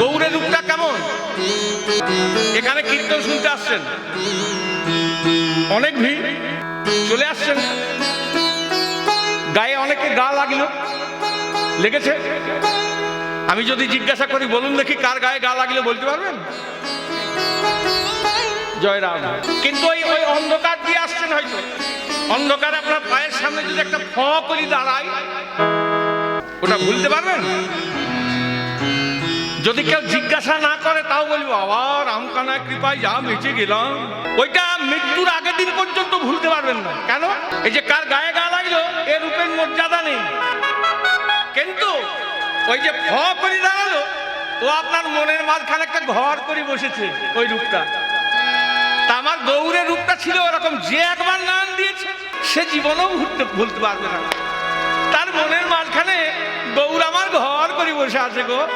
গৌরের রূপটা কেমন? এখানে কীর্তন শুনতে আসছেন। অনেক ভিড়। চলে আসছেন। গায়ে অনেকে গা লাগল। লেগেছে। আমি যদি জিজ্ঞাসা করি, বলুন দেখি কার গায়ে গা লাগলে, বলতে পারবেন? জয় রাম। কিন্তু ওই ওই অন্ধকার দিয়ে আসছেন হয়তো। অন্ধকার আপনার পায়ের সামনে যদি একটা ফ করি দাঁড়ায়, ওটা ভুলতে পারবেন? যদি কেউ জিজ্ঞাসা না করে, তাও বলব, আবার রামকানায় কৃপায় যা বেঁচে গেলাম। ওইটা মৃত্যুর আগের দিন পর্যন্ত ভুলতে পারবেন না। কেন? এই যে কার গায়ে গা লাগল এর রূপের মর্যাদা নেই। কিন্তু ওই যে ফ করে দাঁড়াল, ও আপনার মনের মাঝখানে একটা ঘর করে বসেছে, ওই রূপটা। তা আমার গৌরের রূপটা ছিল ওরকম, যে একবার নাম দিয়েছে, সে জীবনেও ভুলতে ভুলতে পারবে না। তার মনের মাঝখানে গৌর আমার ঘর করে বসে আছে গো।